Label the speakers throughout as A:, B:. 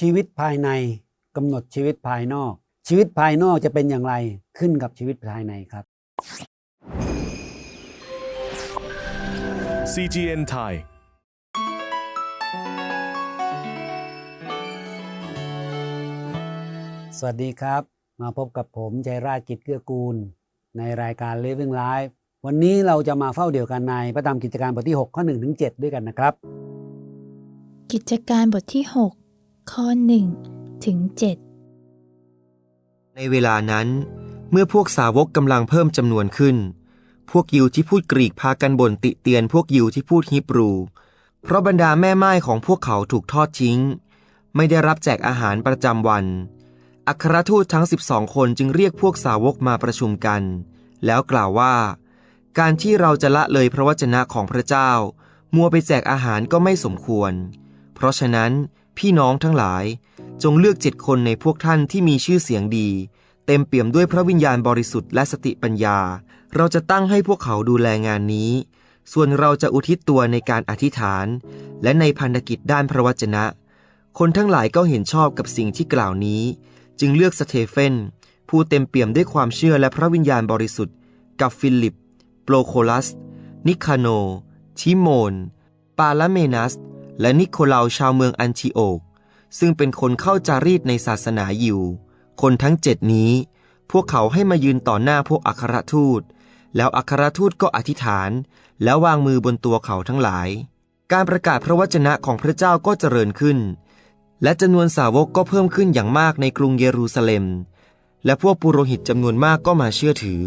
A: ชีวิตภายในกำหนดชีวิตภายนอก ชีวิตภายนอกจะเป็นอย่างไรขึ้นกับชีวิตภายในครับ
B: CGN Thai
A: สวัสดีครับ มาพบกับผมชัยราชกิจเกื้อกูล ในรายการ Living Life วันนี้เราจะมาเฝ้าเดี่ยวกันในพระธรรมกิจการบทที่ 6 ข้อ1ถึง7ด้วยกันนะครับ
C: กิจการบทที่ 6 ข้อ1ถึง7
D: ในเวลานั้น เมื่อพวกสาวกกำลังเพิ่มจำนวนขึ้น พวกยิวที่พูดกรีกพากันบ่นติเตียนพวกยิวที่พูดฮีบรู เพราะบรรดาแม่ไม้ของพวกเขาถูกทอดทิ้ง ไม่ได้รับแจกอาหารประจำวัน อัครทูตทั้ง12คนจึงเรียกพวกสาวกมาประชุมกัน แล้วกล่าวว่า การที่เราจะละเลยพระวจนะของพระเจ้า มัวไปแจกอาหารก็ไม่สมควร เพราะฉะนั้น พี่น้องทั้งหลาย จงเลือกเจ็ดคนในพวกท่านที่มีชื่อเสียงดี เต็มเปี่ยมด้วยพระวิญญาณบริสุทธิ์และสติปัญญา เราจะตั้งให้พวกเขาดูแลงานนี้ ส่วนเราจะอุทิศตัวในการอธิษฐาน และในพันธกิจด้านพระวจนะ คนทั้งหลายก็เห็นชอบกับสิ่งที่กล่าวนี้ จึงเลือกสเตเฟน ผู้เต็มเปี่ยมด้วยความเชื่อและพระวิญญาณบริสุทธิ์ กับฟิลิป โปโคลัส นิคาโน ทิโมน ปาลเมนัส และนิโคลาชาวเมืองอันทิโอก ซึ่งเป็นคนเข้าจารีตในศาสนายิว คนทั้งเจ็ดนี้ พวกเขาให้มายืนต่อหน้าพวกอัครทูต แล้วอัครทูตก็อธิษฐาน แล้ววางมือบนตัวเขาทั้งหลาย การประกาศพระวจนะของพระเจ้าก็เจริญขึ้น และจำนวนสาวกก็เพิ่มขึ้นอย่างมากในกรุงเยรูซาเล็ม และพวกปุโรหิตจำนวนมากก็มาเชื่อถือ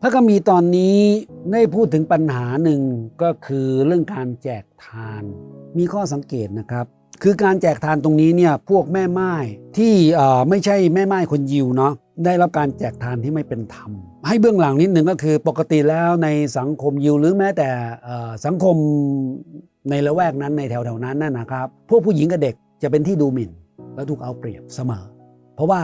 A: พระคัมภีร์ตอนนี้ได้พูดถึงปัญหาหนึ่งก็คือเรื่องการแจกทาน มีข้อสังเกตนะครับคือการแจกทานตรงนี้เนี่ยพวกแม่ไม้ที่ไม่ใช่แม่ไม้คนยิวเนาะได้รับการแจกทานที่ไม่เป็นธรรม ให้เบื้องหลังนิดหนึ่งก็คือปกติแล้วในสังคมยิวหรือแม้แต่สังคมในละแวกนั้นในแถวๆนั้นน่ะนะครับ พวกผู้หญิงกับเด็กจะเป็นที่ดูหมิ่นและถูกเอาเปรียบเสมอ เพราะว่า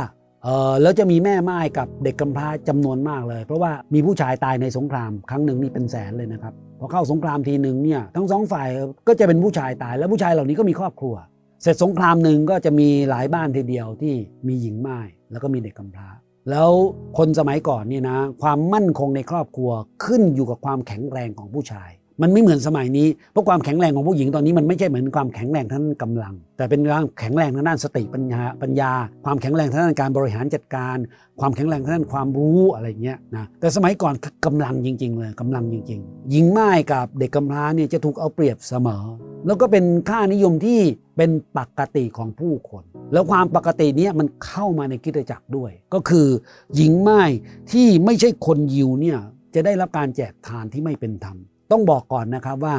A: แล้วจะมีแม่ไม้กับเด็กกำพร้าจำนวนมากเลย เพราะว่ามีผู้ชายตายในสงคราม ครั้งหนึ่งนี่เป็นแสนเลยนะครับพอเข้าสงครามทีหนึ่งเนี่ยทั้งสองฝ่ายก็จะเป็นผู้ชายตาย แล้วผู้ชายเหล่านี้ก็มีครอบครัว เสร็จสงครามหนึ่งก็จะมีหลายบ้านทีเดียวที่มีหญิงไม้แล้วก็มีเด็กกำพร้า แล้วคนสมัยก่อนเนี่ยนะความมั่นคงในครอบครัวขึ้นอยู่กับความแข็งแรงของผู้ชาย มันไม่เหมือนสมัยนี้เพราะความแข็งแรงของผู้หญิงตอนนี้มันไม่ใช่เหมือนความแข็งแรงทางด้านกำลัง แต่เป็นความแข็งแรงทางด้านสติปัญญาปัญญา ความแข็งแรงทางด้านการบริหารจัดการ ความแข็งแรงทางด้านความรู้อะไรเงี้ยนะแต่สมัยก่อนคือกำลังจริง ๆ เลยกำลังจริง ๆ หญิงไม้กับเด็กกำพร้าเนี่ยจะถูกเอาเปรียบเสมอ แล้วก็เป็นค่านิยมที่เป็นปกติของผู้คน แล้วความปกตินี้มันเข้ามาในคิดจักรด้วย ก็คือหญิงไม้ที่ไม่ใช่คนยิวเนี่ยจะได้รับการแจกทานที่ไม่เป็นธรรม ต้องบอกก่อนนะครับว่า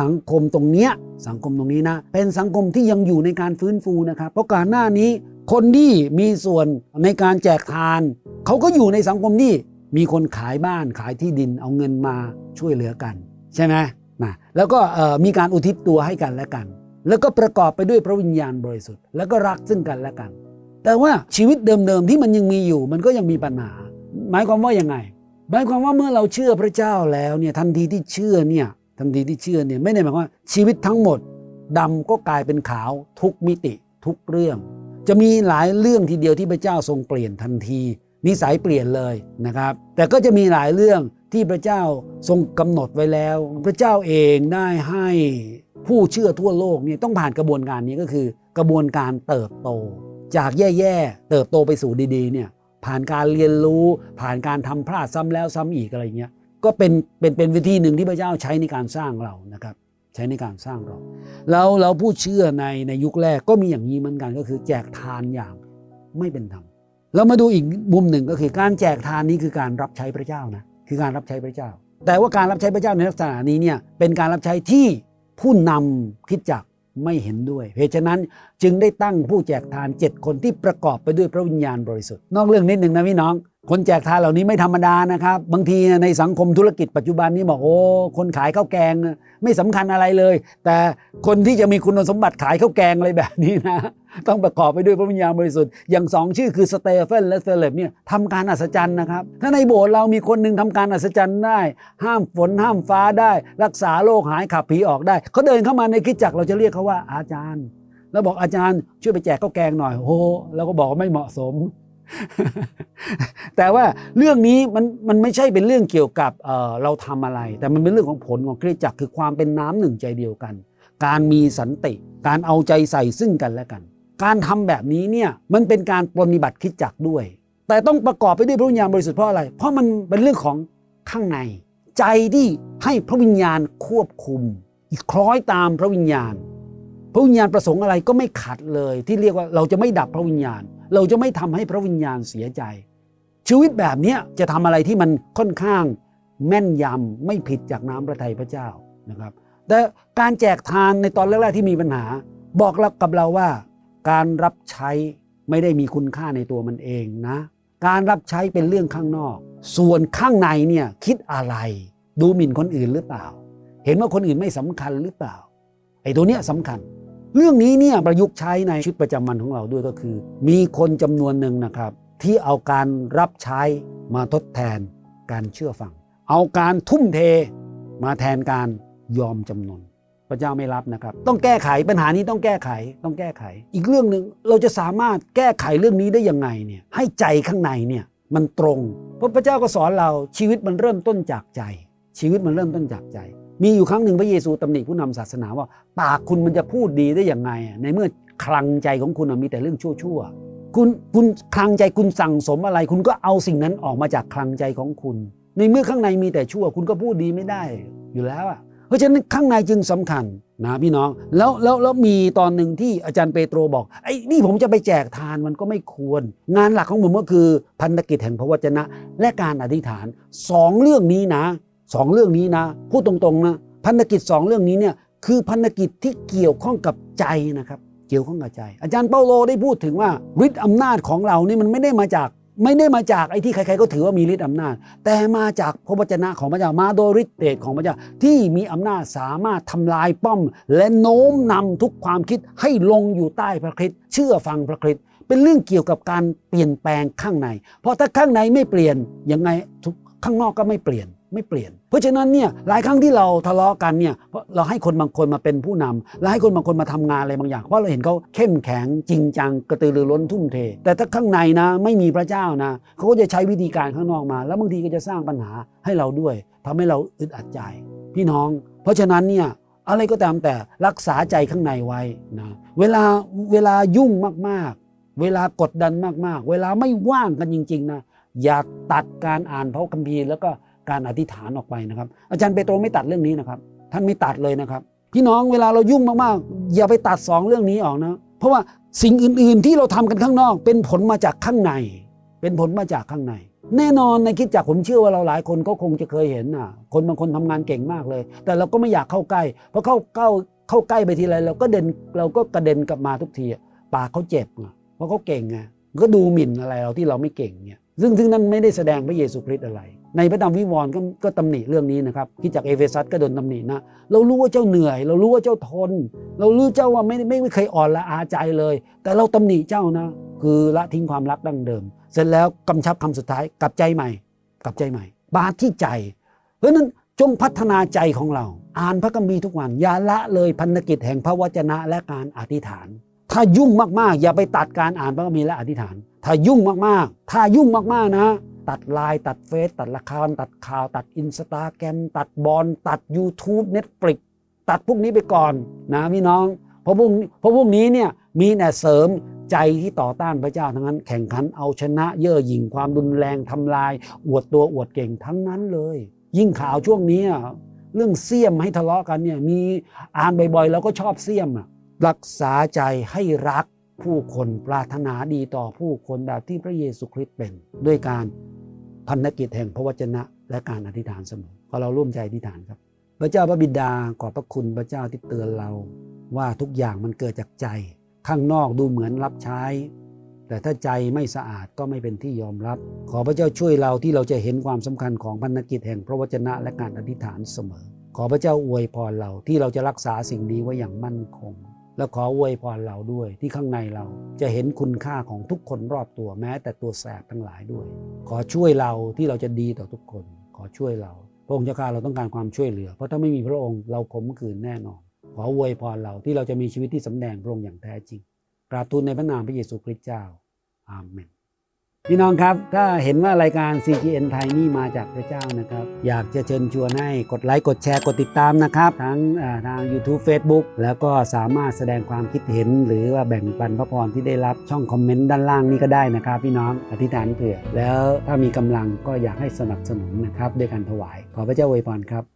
A: สังคมตรงเนี้ยสังคมตรงนี้นะเป็นสังคมที่ยังอยู่ในการฟื้นฟูนะครับ เพราะก่อนหน้านี้คนที่มีส่วนในการแจกทานเขาก็อยู่ในสังคมที่มีคนขายบ้านขายที่ดินเอาเงินมาช่วยเหลือกัน ใช่ไหมนะแล้วก็มีการอุทิศตัวให้กันและกัน แล้วก็ประกอบไปด้วยพระวิญญาณบริสุทธิ์แล้วก็รักซึ่งกันและกัน แต่ว่าชีวิตเดิมๆที่มันยังมีอยู่ มันก็ยังมีปัญหา หมายความว่ายังไง หมายความว่าเมื่อเราเชื่อพระเจ้าแล้วเนี่ยทันทีที่เชื่อเนี่ยทันทีที่เชื่อเนี่ยไม่ได้หมายความว่าชีวิตทั้งหมดดำก็กลายเป็นขาวทุกมิติทุกเรื่อง จะมีหลายเรื่องทีเดียวที่พระเจ้าทรงเปลี่ยนทันที นิสัยเปลี่ยนเลยนะครับ แต่ก็จะมีหลายเรื่องที่พระเจ้าทรงกำหนดไว้แล้ว พระเจ้าเองได้ให้ผู้เชื่อทั่วโลกเนี่ยต้องผ่านกระบวนการนี้ก็คือ กระบวนการเติบโต จากแย่ๆเติบโตไปสู่ดีๆเนี่ย ผ่านการเรียนรู้ ผ่านการทำพลาดซ้ำแล้วซ้ำอีกอะไรเงี้ยก็เป็นเป็นเป็นวิธีหนึ่งที่พระเจ้าใช้ในการสร้างเรานะครับ ใช้ในการสร้างเราแล้วเราผู้เชื่อในในยุคแรกก็มีอย่างนี้เหมือนกันก็คือแจกทานอย่างไม่เป็นธรรมเรามาดูอีกมุมหนึ่งก็คือการแจกทานนี้คือการรับใช้พระเจ้านะคือการรับใช้พระเจ้า แต่ว่าการรับใช้พระเจ้าในลักษณะนี้เนี่ยเป็นการรับใช้ที่ผู้นำคิดจักร ไม่เห็นด้วยเหตุฉะนั้นจึงได้ตั้งผู้แจกทานเจ็ดคนที่ประกอบไปด้วยพระวิญญาณบริสุทธิ์นอกเรื่องนิดหนึ่งนะพี่น้อง คนแจกทานเหล่านี้ไม่ธรรมดานะครับ บางทีในสังคมธุรกิจปัจจุบันนี้บอกโอ้คนขายข้าวแกงไม่สำคัญอะไรเลย แต่คนที่จะมีคุณสมบัติขายข้าวแกงอะไรแบบนี้นะ ต้องประกอบไปด้วยพระวิญญาณบริสุทธิ์อย่างสองชื่อคือสเตเฟนและเซเลบเนี่ยทำการอัศจรรย์นะครับ ถ้าในโบสถ์เรามีคนหนึ่งทำการอัศจรรย์ได้ ห้ามฝนห้ามฟ้าได้ รักษาโรคหายขับผีออกได้เขาเดินเข้ามาในคิดจักเราจะเรียกเขาว่าอาจารย์ แล้วบอกอาจารย์ช่วยไปแจกข้าวแกงหน่อยโอ้โหเราก็บอกไม่เหมาะสม แต่ว่าเรื่องนี้มันมันไม่ใช่เป็นเรื่องเกี่ยวกับเเราทำอะไร แต่มันเป็นเรื่องของผลของคริสตจักรคือความเป็นน้ำหนึ่งใจเดียวกัน การมีสันติ การเอาใจใส่ซึ่งกันและกัน การทำแบบนี้เนี่ยมันเป็นการปฏิบัติคริดจักรด้วย แต่ต้องประกอบไปด้วยพระวิญญาณบริสุทธิ์เพราะอะไร เพราะมันเป็นเรื่องของข้างใน ใจที่ให้พระวิญญาณควบคุมคล้อยตามพระวิญญาณ พระวิญญาณประสงค์อะไรก็ไม่ขัดเลย ที่เรียกว่าเราจะไม่ดับพระวิญญาณ เราจะไม่ทำให้พระวิญญาณเสียใจ ชีวิตแบบนี้จะทำอะไรที่มันค่อนข้างแม่นยำไม่ผิดจากน้ำพระทัยพระเจ้านะครับ แต่การแจกทานในตอนแรกๆที่มีปัญหา บอกเรากับเราว่า การรับใช้ไม่ได้มีคุณค่าในตัวมันเองนะ การรับใช้เป็นเรื่องข้างนอก ส่วนข้างในเนี่ยคิดอะไร ดูหมิ่นคนอื่นหรือเปล่า เห็นว่าคนอื่นไม่สำคัญหรือเปล่าไอ้ตัวเนี้ยสำคัญ เรื่องนี้เนี่ยประยุกต์ใช้ในชีวิตประจำวันของเราด้วยก็คือ มีคนจำนวนหนึ่งนะครับ ที่เอาการรับใช้มาทดแทนการเชื่อฟัง เอาการทุ่มเทมาแทนการยอมจำนนพระเจ้าไม่รับนะครับ ต้องแก้ไขปัญหานี้ต้องแก้ไขต้องแก้ไข อีกเรื่องหนึ่งเราจะสามารถแก้ไขเรื่องนี้ได้ยังไงเนี่ยให้ใจข้างในเนี่ยมันตรงเพราะพระเจ้าก็สอนเราชีวิตมันเริ่มต้นจากใจ ชีวิตมันเริ่มต้นจากใจ มีอยู่ครั้งหนึ่งพระเยซูตำหนิผู้นำศาสนาว่า ปากคุณมันจะพูดดีได้อยังไง ในเมื่อคลังใจของคุณมีแต่เรื่องชั่วๆคุณคุณคลังใจคุณสั่งสมอะไร คุณก็เอาสิ่งนั้นออกมาจากคลังใจของคุณ ในเมื่อข้างในมีแต่ชั่ว คุณก็พูดดีไม่ได้อยู่แล้วอะเพราะฉะนั้นข้างในจึงสำคัญนะพี่น้องแล้วแล้วแล้วมีตอนหนึ่งที่อาจารย์เปโตรบอกไอ้นี่ผมจะไปแจกทานมันก็ไม่ควร งานหลักของผมก็คือพันธกิจแห่งพระวจนะ และการอธิษฐานสองเรื่องนี้นะ สองเรื่องนี้นะพูดตรงๆนะพันธกิจสองเรื่องนี้เนี่ยคือพันธกิจที่เกี่ยวข้องกับใจนะครับ เกี่ยวข้องกับใจ อาจารย์เปาโลได้พูดถึงว่าฤทธิ์อำนาจของเรานี่มันไม่ได้มาจากไม่ได้มาจากไอ้ที่ใครๆก็ถือว่ามีฤทธิ์อำนาจ แต่มาจากพระวจนะของพระเจ้ามาโดยฤทธิ์เดชของพระเจ้าที่มีอำนาจสามารถทำลายป้อม และโน้มนำทุกความคิดให้ลงอยู่ใต้พระคริสต์เชื่อฟังพระคริสต์เป็นเรื่องเกี่ยวกับการเปลี่ยนแปลงข้างใน เพราะถ้าข้างในไม่เปลี่ยนยังไงทุกข้างนอกก็ไม่เปลี่ยน ไม่เปลี่ยน เพราะฉะนั้นเนี่ยหลายครั้งที่เราทะเลาะกันเนี่ยเพราะเราให้คนบางคนมาเป็นผู้นำและให้คนบางคนมาทำงานอะไรบางอย่างเพราะเราเห็นเขาเข้มแข็งจริงจังกระตือรือร้นทุ่มเท แต่ถ้าข้างในนะไม่มีพระเจ้านะเขาก็จะใช้วิธีการข้างนอกมา แล้วบางทีก็จะสร้างปัญหาให้เราด้วยทำให้เราอึดอัดใจ พี่น้อง เพราะฉะนั้นเนี่ยอะไรก็ตามแต่รักษาใจข้างในไว้นะเวลาเวลายุ่งมากๆ เวลากดดันมากๆ เวลาไม่ว่างกันจริง ๆนะอย่าตัดการอ่านพระคัมภีร์แล้วก็ การอธิษฐานออกไปนะครับ อาจารย์เปโตรไม่ตัดเรื่องนี้นะครับ ท่านไม่ตัดเลยนะครับ พี่น้องเวลาเรายุ่งมากๆ อย่าไปตัดสองเรื่องนี้ออกนะ เพราะว่าสิ่งอื่นๆที่เราทำกันข้างนอก เป็นผลมาจากข้างใน เป็นผลมาจากข้างใน แน่นอนในคิดจักผมเชื่อว่าเราหลายคนก็คงจะเคยเห็นน่ะ คนบางคนทำงานเก่งมากเลย แต่เราก็ไม่อยากเข้าใกล้เพราะเข้าเข้าเข้าใกล้ไปทีไรเราก็เด่นเราก็กระเด็นกลับมาทุกทีปากเขาเจ็บเพราะเขาเก่งไงก็ดูหมิ่นอะไรเราที่เราไม่เก่งเนี่ยซึ่งซึ่งนั้นไม่ได้แสดงพระเยซูคริสต์อะไร ในพระธรรมวิวรณ์ก็ก็ตำหนิเรื่องนี้นะครับที่จากเอเฟซัสก็โดนตำหนินะเรารู้ว่าเจ้าเหนื่อย เรารู้ว่าเจ้าทน เรารู้เจ้าว่าไม่ไม่ไม่เคยอ่อนละอาใจเลย แต่เราตำหนิเจ้านะ คือละทิ้งความรักดั้งเดิม เสร็จแล้วกำชับคำสุดท้ายกลับใจใหม่ กลับใจใหม่ บาดที่ใจ เพราะนั้นจงพัฒนาใจของเรา อ่านพระคัมภีร์ทุกวันอย่าละเลยพันธกิจแห่งพระวจนะและการอธิษฐาน ถ้ายุ่งมากๆ อย่าไปตัดการอ่านพระคัมภีร์และอธิษฐาน ถ้ายุ่งมากๆ ถ้ายุ่งมากๆนะ ตัดไลน์ตัดเฟซตัดละครตัดข่าว ตัดอินสตาแกรมตัดบอลตัด YouTube Netflix ตัดพวกนี้ไปก่อนนะพี่น้อง เพราะพวกเพราะพวกนี้เนี่ยมีแต่เสริมใจที่ต่อต้านพระเจ้าทั้งนั้นแข่งขันเอาชนะเย่อหยิ่งความรุนแรงทำลาย อวดตัวอวดเก่งทั้งนั้นเลย ยิ่งข่าวช่วงนี้เรื่องเสี่ยมให้ทะเลาะกันเนี่ยมีอ่านบ่อยๆ แล้วก็ชอบเสี่ยมรักษาใจให้รักผู้คนปรารถนาดีต่อผู้คนแบบที่พระเยซูคริสต์เป็นด้วยการ พันธกิจแห่งพระวจนะ และการอธิษฐานเสมอขอเราร่วมใจอธิษฐานครับ พระเจ้าพระบิดาขอบพระคุณพระเจ้าที่เตือนเราว่าทุกอย่างมันเกิดจากใจ ข้างนอกดูเหมือนรับใช้ แต่ถ้าใจไม่สะอาดก็ไม่เป็นที่ยอมรับ ขอพระเจ้าช่วยเราที่เราจะเห็นความสำคัญของพันธกิจแห่งพระวจนะและการอธิษฐานเสมอ ขอพระเจ้าอวยพรเราที่เราจะรักษาสิ่งนี้ไว้อย่างมั่นคง และขออวยพรเราด้วยที่ข้างในเราจะเห็นคุณค่าของทุกคนรอบตัวแม้ แต่ตัวแสบทั้งหลายด้วย ขอช่วยเราที่เราจะดีต่อทุกคน ขอช่วยเรา พระองค์เจ้าข้าเราต้องการความช่วยเหลือ เพราะถ้าไม่มีพระองค์เราขมขื่นแน่นอน ขออวยพรเราที่เราจะมีชีวิตที่สำแดงพระองค์อย่างแท้จริงกราบทูลในพระนามพระเยซูคริสต์เจ้าอาเมน พี่น้องครับถ้าเห็นว่ารายการ CGN ไทยนี่มาจากพระเจ้านะครับ อยากจะเชิญชวนให้กดไลค์ กดแชร์ กดติดตามนะครับ ทั้งทาง YouTube Facebook แล้วก็สามารถแสดงความคิดเห็น หรือว่าแบ่งปันพระพรที่ได้รับช่องคอมเมนต์ด้านล่างนี่ก็ได้นะครับ พี่น้องอธิษฐานเผื่อ แล้วถ้ามีกำลังก็อยากให้สนับสนุนนะครับด้วยการถวาย ขอพระเจ้าอวยพรครับ